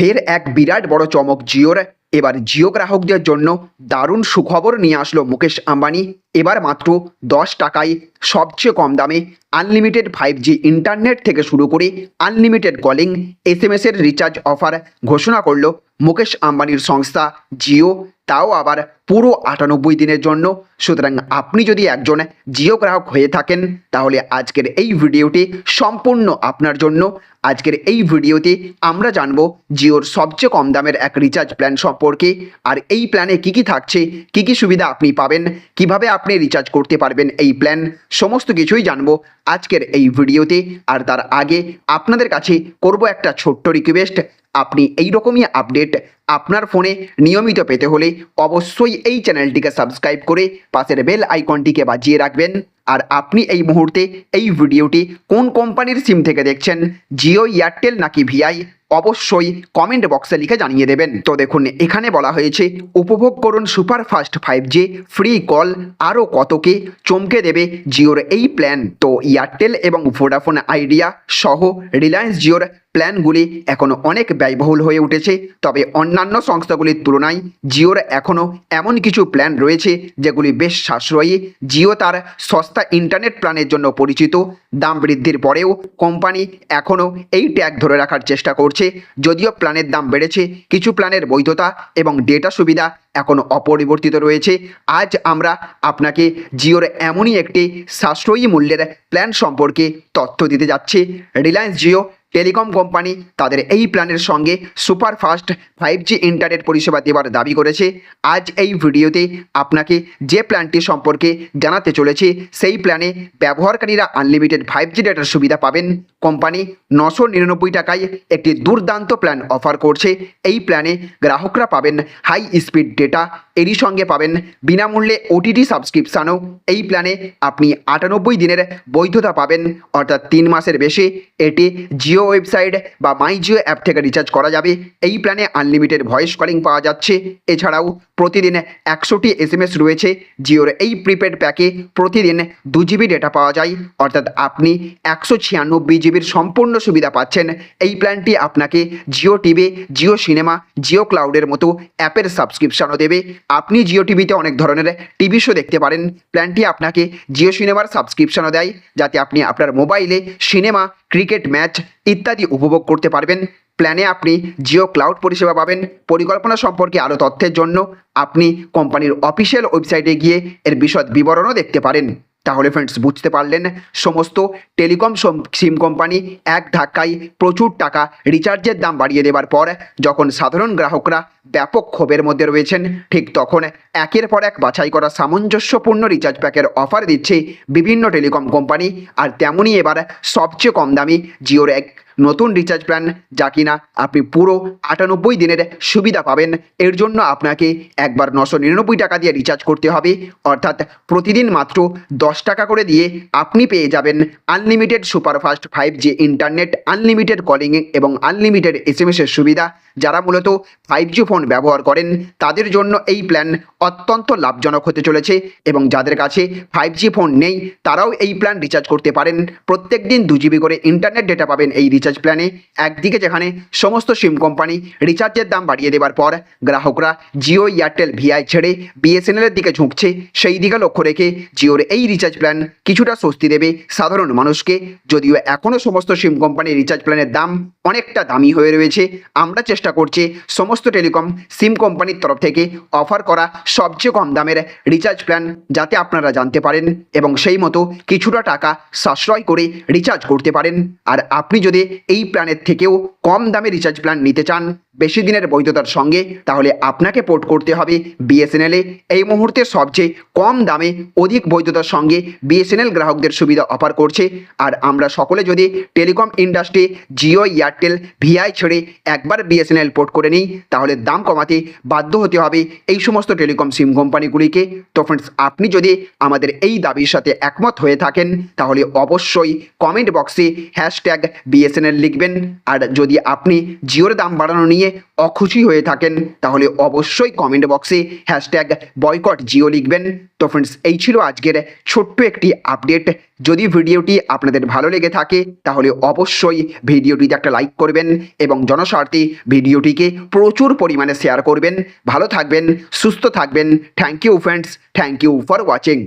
ফের এক বিরাট বড় চমক জিওর। এবার জিও গ্রাহকদের জন্য দারুণ সুখবর নিয়ে আসলো মুকেশ আম্বানি। এবার মাত্র দশ টাকায় সবচেয়ে কম দামে আনলিমিটেড ফাইভ জি ইন্টারনেট থেকে শুরু করে আনলিমিটেড কলিং, এস এম এর রিচার্জ অফার ঘোষণা করল মুকেশ আম্বানির সংস্থা জিও, তাও আবার পুরো আটানব্বই দিনের জন্য। সুতরাং আপনি যদি একজন জিও গ্রাহক হয়ে থাকেন, তাহলে আজকের এই ভিডিওটি সম্পূর্ণ আপনার জন্য। আজকের এই ভিডিওতে আমরা জানব জিওর সবচেয়ে কম দামের এক রিচার্জ প্ল্যান সম্পর্কে, আর এই প্ল্যানে কি কি থাকছে, কি কি সুবিধা আপনি পাবেন, কীভাবে আপনি রিচার্জ করতে পারবেন এই প্ল্যান সমস্ত কিছুই জানব আজকের এই ভিডিওতে। আর তার আগে আপনাদের কাছে করব একটা ছোট্ট রিকোয়েস্ট আপনি এই রকমই আপডেট আপনার ফোনে নিয়মিত পেতে হলে অবশ্যই এই চ্যানেলটিকে সাবস্ক্রাইব করে পাশের বেল আইকনটিকে বাজিয়ে রাখবেন। আর আপনি এই মুহূর্তে এই ভিডিওটি কোন কোম্পানির সিম থেকে দেখছেন? জিও এয়ারটেল নাকি ভিআই অবশ্যই কমেন্ট বক্সে লিখে জানিয়ে দেবেন। তো দেখুন, এখানে বলা হয়েছে, উপভোগ করুন super fast five G free call আরও কতকে চমকে দেবে জিওর এই প্ল্যান তো এয়ারটেল এবং ভোডাফোন আইডিয়া সহ রিলায়েন্স জিওর প্ল্যানগুলি এখনও অনেক ব্যয়বহুল হয়ে উঠেছে। তবে অন্যান্য সংস্থাগুলির তুলনায় জিওর এখনও এমন কিছু প্ল্যান রয়েছে, যেগুলি বেশ সাশ্রয়ী। জিও তার সস্তা ইন্টারনেট প্ল্যানের জন্য পরিচিত, দাম বৃদ্ধির পরেও কোম্পানি এখনও এই ট্যাগ ধরে রাখার চেষ্টা করছে। যদিও প্ল্যানের দাম বেড়েছে, কিছু প্ল্যানের বৈধতা এবং ডেটা সুবিধা এখনও অপরিবর্তিত রয়েছে। আজ আমরা আপনাকে জিওর এমনই একটি সাশ্রয়ী মূল্যের প্ল্যান সম্পর্কে তথ্য দিতে যাচ্ছি। রিলায়েন্স জিও টেলিকম কোম্পানি তাদের এই প্ল্যানের সঙ্গে super fast five G internet পরিষেবা দেওয়ার দাবি করেছে। আজ এই ভিডিওতে আপনাকে যে প্ল্যানটি সম্পর্কে জানাতে চলেছে, সেই প্ল্যানে ব্যবহারকারীরা আনলিমিটেড ফাইভ জি ডেটার সুবিধা পাবেন। কোম্পানি নশো নিরানব্বই টাকায় একটি দুর্দান্ত প্ল্যান অফার করছে। এই প্ল্যানে গ্রাহকরা পাবেন হাই স্পিড ডেটা এরই সঙ্গে পাবেন বিনামূল্যে ওটিটি সাবস্ক্রিপশানও এই প্ল্যানে আপনি আটানব্বই দিনের বৈধতা পাবেন, অর্থাৎ তিন মাসের বেশি। এটি জিও ওয়েবসাইট বা মাই জিও অ্যাপ থেকে রিচার্জ করা যাবে। এই প্ল্যানে আনলিমিটেড ভয়েস কলিং পাওয়া যাচ্ছে। এছাড়াও প্রতিদিন একশোটি এস এম এস রয়েছে। জিওর এই প্রিপেড প্যাকে প্রতিদিন দু জিবি ডেটা পাওয়া যায়। অর্থাৎ আপনি একশো ছিয়ানব্বই জিবির সম্পূর্ণ সুবিধা পাচ্ছেন। এই প্ল্যানটি আপনাকে Jio TV, Jio cinema, Jio ক্লাউডের মতো অ্যাপের সাবস্ক্রিপশনও দেবে। আপনি জিও টিভিতে অনেক ধরনের টিভি শো দেখতে পারেন। প্ল্যানটি আপনাকে জিও সিনেমার সাবস্ক্রিপশনও দেয়। যাতে আপনি আপনার মোবাইলে সিনেমা ক্রিকেট ম্যাচ ইত্যাদি উপভোগ করতে পারবেন। প্ল্যানে আপনি জিও ক্লাউড পরিষেবা পাবেন। পরিকল্পনা সম্পর্কে আরও তথ্যের জন্য আপনি কোম্পানির অফিসিয়াল ওয়েবসাইটে গিয়ে এর বিশদ বিবরণও দেখতে পারেন। তাহলে ফ্রেন্ডস বুঝতে পারলেন? সমস্ত টেলিকম সিম কোম্পানি এক ধাক্কায় প্রচুর টাকা রিচার্জের দাম বাড়িয়ে দেবার পর, যখন সাধারণ গ্রাহকরা ব্যাপক ক্ষোভের মধ্যে রয়েছেন, ঠিক তখন একের পর এক বাছাই করা সামঞ্জস্যপূর্ণ রিচার্জ প্যাকের অফার দিচ্ছে বিভিন্ন টেলিকম কোম্পানি আর তেমনই এবার সবচেয়ে কম দামি জিওর এক নতুন রিচার্জ প্ল্যান যা কিনা আপনি পুরো আটানব্বই দিনের সুবিধা পাবেন। এর জন্য আপনাকে একবার নশো নিরানব্বই টাকা দিয়ে রিচার্জ করতে হবে। অর্থাৎ প্রতিদিন মাত্র দশ টাকা করে দিয়ে আপনি পেয়ে যাবেন unlimited superfast five G internet unlimited calling এবং আনলিমিটেড এস এসের সুবিধা। যারা মূলত ফাইভ জি ফোন ব্যবহার করেন, তাদের জন্য এই প্ল্যান অত্যন্ত লাভজনক হতে চলেছে এবং যাদের কাছে ফাইভ জি ফোন নেই, তারাও এই প্ল্যান রিচার্জ করতে পারেন। প্রত্যেক দিন দু জিবি করে ইন্টারনেট ডেটা পাবেন এই রিচার্জ প্ল্যানে একদিকে যেখানে সমস্ত সিম কোম্পানি রিচার্জের দাম বাড়িয়ে দেওয়ার পর গ্রাহকরা জিও এয়ারটেল ভিআই ছেড়ে বিএসএনএলের দিকে ঝুঁকছে, সেই দিকে লক্ষ্য রেখে জিওর এই রিচার্জ প্ল্যান কিছুটা স্বস্তি দেবে সাধারণ মানুষকে। যদিও এখনও সমস্ত সিম কোম্পানির রিচার্জ প্ল্যানের দাম অনেকটা দামি হয়ে রয়েছে। আমরা চেষ্টা করছি সমস্ত টেলিকম, সিম কোম্পানির তরফ থেকে অফার করা সবচেয়ে কম দামের রিচার্জ প্ল্যান যাতে আপনারা জানতে পারেন এবং সেই মতো কিছুটা টাকা সাশ্রয় করে রিচার্জ করতে পারেন। আর আপনি যদি এই প্ল্যানের থেকেও কম দামে রিচার্জ প্ল্যান নিতে চান বেশি দিনের বৈধতার সঙ্গে, তাহলে আপনাকে পোর্ট করতে হবে বিএসএনএলে এই মুহূর্তে সবচেয়ে কম দামে অধিক বৈধতার সঙ্গে বিএসএনএল গ্রাহকদের সুবিধা অফার করছে। আর আমরা সকলে যদি telecom industry Jio Airtel VI ছেড়ে একবার বিএসএনএল পোর্ট করে নিই, তাহলে দাম কমাতে বাধ্য হতে হবে এই সমস্ত টেলিকম সিম কোম্পানিগুলিকে তো ফ্রেন্ডস আপনি যদি আমাদের এই দাবির সাথে একমত হয়ে থাকেন, তাহলে অবশ্যই কমেন্ট বক্সে হ্যাশট্যাগ বিএসএনএল লিখবেন। আর যদি আপনি জিওর দাম বাড়ানো নিয়ে অখুশি হয়ে থাকেন, তাহলে অবশ্যই কমেন্ট বক্সে হ্যাশট্যাগ বয়কট জিও লিখবেন। তো ফ্রেন্ডস এই ছিল আজকের ছোট্ট একটি আপডেট যদি ভিডিওটি আপনাদের ভালো লেগে থাকে, তাহলে অবশ্যই ভিডিওটিতে একটা লাইক করবেন এবং জনস্বার্থে ভিডিওটিকে প্রচুর পরিমাণে শেয়ার করবেন। ভালো থাকবেন, সুস্থ থাকবেন। Thank you friends thank you for watching